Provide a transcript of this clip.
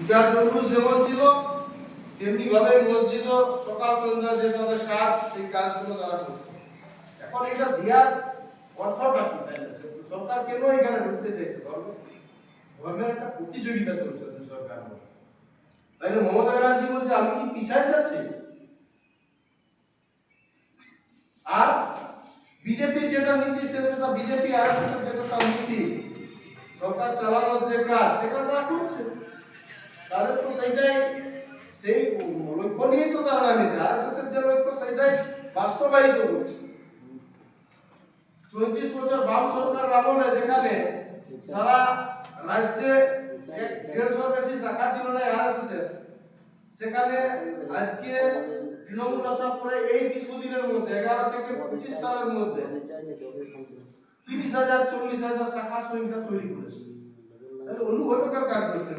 পূজার জলুস যেমন ছিল, তেমনি ভাবে মসজিদও সকাল সন্ধ্যা যে তাদের কাজ, সেই কাজগুলো তারা করছে। এখন এটা দেওয়ার অর্থটা কি? সরকার কেন এখানে ঢুকতে চাইছে? ধর্ম ধর্মের একটা প্রতিযোগিতা চলছে সরকার। তাই মমতা ব্যানার্জি বলছে, আমি কি পিছায় যাচ্ছি? আর বিজেপির যেটা নীতি, সে সেটা বিজেপি, আর যেটা তার নীতি, সরকার চালানোর যে কাজ, সেটা তারা করছে। তাদের তো সেইটাই সেই লক্ষ্য নিয়েই তো তারা নামিয়েছে আর এস এর যে লক্ষ্য সেটাই বাস্তবায়িত করছে চৌত্রিশ বছর বাম সরকার আমলে যেখানে সারা রাজ্যে এক দেড়শো বেশি শাখা ছিল না আরএসএস এর, সেখানে আজকে তৃণমূল আসার পরে এই কিছুদিনের মধ্যে, এগারো থেকে পঁচিশ সালের মধ্যে তিরিশ হাজার, চল্লিশ হাজার শাখা সংখ্যা তৈরি করেছে। তাহলে অনুঘটকের কাজ করছে